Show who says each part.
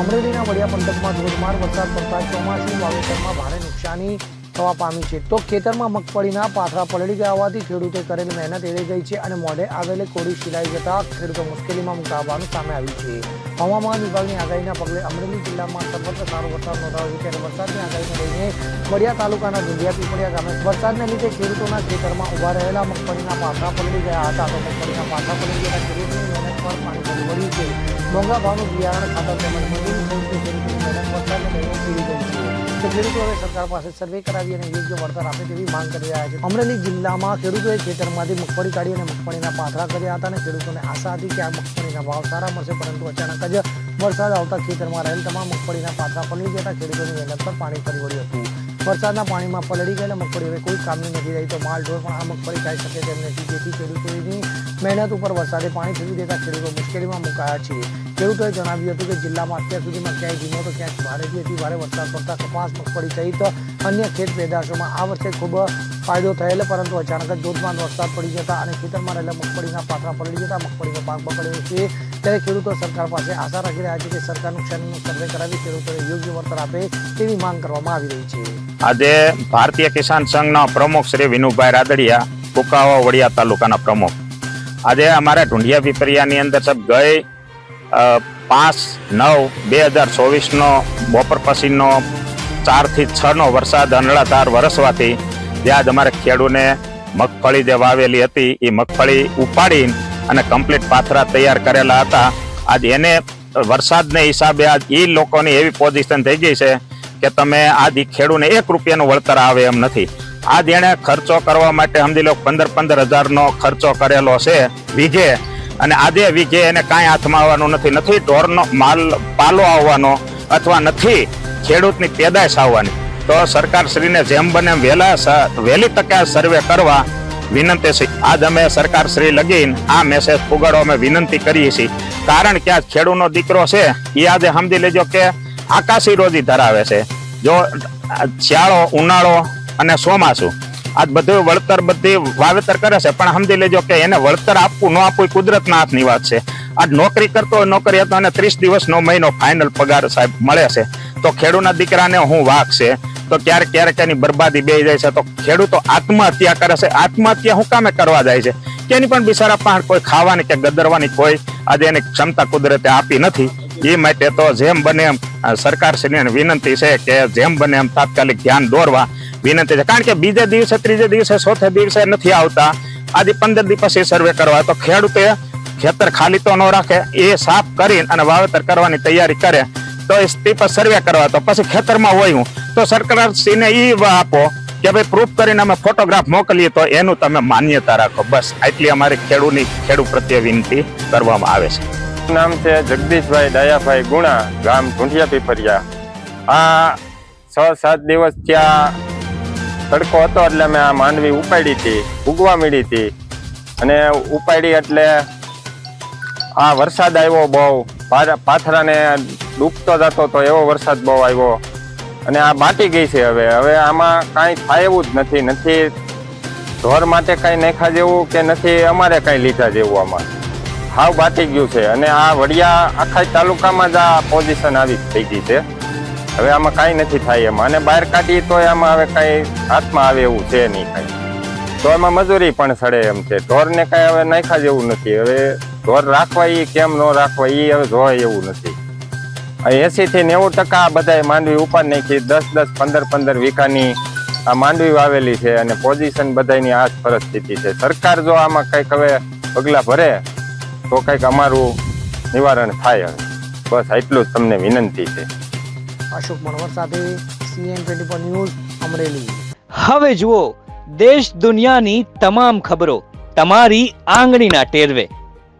Speaker 1: અમરેલીના વડિયા પંથકમાં ધોધમાર વરસાદ પડતા ચોમાસી વાવેતરમાં ભારે નુકસાની થવા પામી છે. તો ખેતરમાં મગફળીના પાથરા પલળી ગયા હોવાથી ખેડૂતે કરેલી મહેનત એળી ગઈ છે અને મોઢે આવેલી કોરી શિલાઈ જતા ખેડૂતો મુશ્કેલીમાં મુકાવાનું સામે આવ્યું છે. હવામાન વિભાગની આગાહીના પગલે અમરેલી જિલ્લામાં સર્વત્ર સારો વરસાદ નોંધાયો છે ત્યારે વરસાદની આગાહીને લઈને વડિયા તાલુકાના દુધિયા પીપળિયા ગામે વરસાદને લીધે ખેડૂતોના ખેતરમાં ઊભા રહેલા મગફળીના પાથરા પલળી ગયા હતા. તો મગફળીના પાથરા પલળી ગયા ખેડૂતોની મહેનત પર પાણી ભરી છે. મોંઘા ભાવનું બિયારણ ખાતર તેમજ તો ખેડૂતો હવે સરકાર પાસે સર્વે કરાવી અને યોગ્ય વળતર આપે તેવી માંગ કરી રહ્યા છે. અમરેલી જિલ્લામાં ખેડૂતોએ ખેતરમાંથી મગફળી કાઢી અને મગફળીના પાથરા કર્યા હતા અને ખેડૂતોને આશા હતી કે આ મગફળીના ભાવ સારા મળશે, પરંતુ અચાનક જ વરસાદ આવતા ખેતરમાં રહેલ તમામ મગફળીના પાથરા પલળી જતા ખેડૂતોની મહેનત પર પાણી ફરી વળ્યું હતું. વરસાદના પાણીમાં પલળી ગયેલા મગફળી. હવે કોઈ કામની નથી રહી તો માલ ઢોર પણ આ મગફળી ખાઈ શકે તેમ નથી. જેથી ખેડૂતોની મહેનત ઉપર વરસાદે પાણી ફેરવી દેતા ખેડૂતો મુશ્કેલીમાં મુકાયા છે. ખેડૂતોએ જણાવ્યું હતું કે જિલ્લામાં અત્યાર સુધીમાં ક્યાંય ધીમો તો ક્યાંક ભારેથી અતિ ભારે વરસાદ પડતા કપાસ, મગફળી સહિત અન્ય ખેત પેદાશોમાં આ વર્ષે ખૂબ ફાયદો થયેલો, પરંતુ અચાનક જ ધોધમાર વરસાદ પડી જતા અને ખેતરમાં રહેલા મગફળીના પાથરા પલળી જતા મગફળીનો પાક બગડ્યો છે. ત્યારે ખેડૂતો સરકાર પાસે આશા રાખી રહ્યા છે કે સરકાર નુકસાનીનું સર્વે કરાવી ખેડૂતોને યોગ્ય વળતર આપે તેવી માંગ કરવામાં આવી રહી છે.
Speaker 2: આજે ભારતીય કિસાન સંઘના પ્રમુખ શ્રી વિનુભાઈ રાદડિયા, કુકાવા વડિયા તાલુકાના પ્રમુખ. આજે અમારા ઢુંઢિયા પીપરિયાની અંદર સાહેબ ગઈ પાંચ નવ બે હજાર ચોવીસનો બપોર પછીનો ચારથી છનો વરસાદ અનળાધાર વરસવાથી જ્યાં જ અમારે ખેડૂને મગફળી જે વાવેલી હતી, એ મગફળી ઉપાડી અને કમ્પ્લીટ પાથરા તૈયાર કરેલા હતા. આજ એને વરસાદને હિસાબે આજ એ લોકોની એવી પોઝિશન થઈ ગઈ છે કે તમે આજ ઈ ખેડૂને એક રૂપિયાનું વળતર આવે એમ નથી. આજ એણે ખર્ચો કરવા માટે સમજી લો પંદર પંદર હજારનો ખર્ચો કરેલો છે વીઘે. અને આજે વીઘે એને કાંઈ હાથમાં આવવાનું નથી. નથી ઢોરનો માલ પાલો આવવાનો અથવા નથી ખેડૂતની પેદાશ આવવાની. તો સરકારશ્રીને જેમ બને વહેલા વહેલી તકે સર્વે કરવા વિનંતી છે. આજ અમે સરકાર શ્રી લગીન આ મેસેજ પુગાડવા અમે વિનંતી કરીએ છીએ. કારણ કે આ ખેડૂતનો દીકરો છે એ આજે સમજી લેજો કે આકાશી રોજી ધરાવે છે. જો આ શિયાળો, ઉનાળો અને ચોમાસું, આજ બધું વળતર બધી વાવેતર કરે છે, પણ સમજી લેજો કે એને વળતર આપવું ન આપવું એ કુદરતના હાથની વાત છે. આ નોકરી કરતો હોય નોકરી હતો અને ત્રીસ દિવસનો મહિનો ફાઇનલ પગાર સાહેબ મળે છે. તો ખેડૂતના દીકરાને હું વાક છે. તો ક્યારેક ક્યારેક એની બરબાદી બે જાય છે. તો ખેડૂતો આત્મહત્યા કરે છે. આત્મહત્યા હું કામે કરવા જાય છે? એની પણ બિચારા પાસે કોઈ ખાવાની કે ગદરવાની કોઈ આજે એની ક્ષમતા કુદરતે આપી નથી. એ માટે તો જેમ બને એમ સરકાર સરકારશ્રીને વિનંતી છે કે જેમ બને એમ તાત્કાલિક ધ્યાન દોરવા વિનંતી છે. કારણ કે બીજે દિવસે, ત્રીજે દિવસે, ચોથે દિવસે નથી આવતા. આજે પંદર દિવસ એ સર્વે કરવા તો ખેડૂતે ખેતર ખાલી તો ન રાખે, એ સાફ કરી અને વાવેતર કરવાની તૈયારી કરે. તો એ તે સર્વે કરવા. તો પછી ખેતરમાં હોય હું. તો સરકારશ્રીને ઈ આપો કે ભાઈ પ્રૂફ કરીને અમે ફોટોગ્રાફ મોકલીએ તો એનું તમે માન્યતા રાખો. બસ, આટલી અમારી ખેડૂની ખેડૂત પ્રત્યે વિનંતી કરવામાં આવે છે.
Speaker 3: નામ છે જગદીશભાઈ દયાભાઈ ગુણા, ગામ ઢુંઢિયા પીપરિયા આ છ સાત દિવસ ત્યાં તડકો હતો એટલે મેં આ માંડવી ઉપાડી હતી, ઉગવા મળી હતી. અને ઉપાડી એટલે આ વરસાદ આવ્યો બહુ. પાથરાને ડૂબતો જતો તો એવો વરસાદ બહુ આવ્યો. અને આ બાટી ગઈ છે હવે. હવે આમાં કાંઈ થાય એવું જ નથી. નથી ઢોર માટે કાંઈ નાખ્યા જેવું કે નથી અમારે કાંઈ લીધા જેવું આમાં. હાવ બાટી ગયું છે. અને આ વડિયા આખા તાલુકામાં જ આ પોઝિશન આવી થઈ ગઈ છે. હવે આમાં કાંઈ નથી થાય એમાં. અને બહાર કાઢીએ તો આમાં હવે કાંઈ હાથમાં આવે એવું છે નહીં કાંઈ. તો એમાં મજૂરી પણ સડે એમ છે. ઢોરને કાંઈ હવે નાખા જેવું નથી. હવે ઢોર રાખવા એ કેમ ન રાખવા એ હવે જોવાય એવું નથી. એસી થી નેવું ટકા બધાય માંડવી ઉપર નાખી દસ દસ પંદર પંદર વીઘાની આ માંડવી વાવેલી છે અને પોઝિશન બધાની આ જ પરિસ્થિતિ છે. સરકાર જો આમાં કંઈક હવે પગલાં ભરે તો કંઈક અમારું નિવારણ થાય હવે. બસ એટલું જ તમને વિનંતી છે.
Speaker 1: અશોક મણવર સાથે CN twenty four news Amreli.
Speaker 4: હવે જુઓ દેશ દુનિયાની તમામ ખબરો તમારી આંગળીના ટેરવે.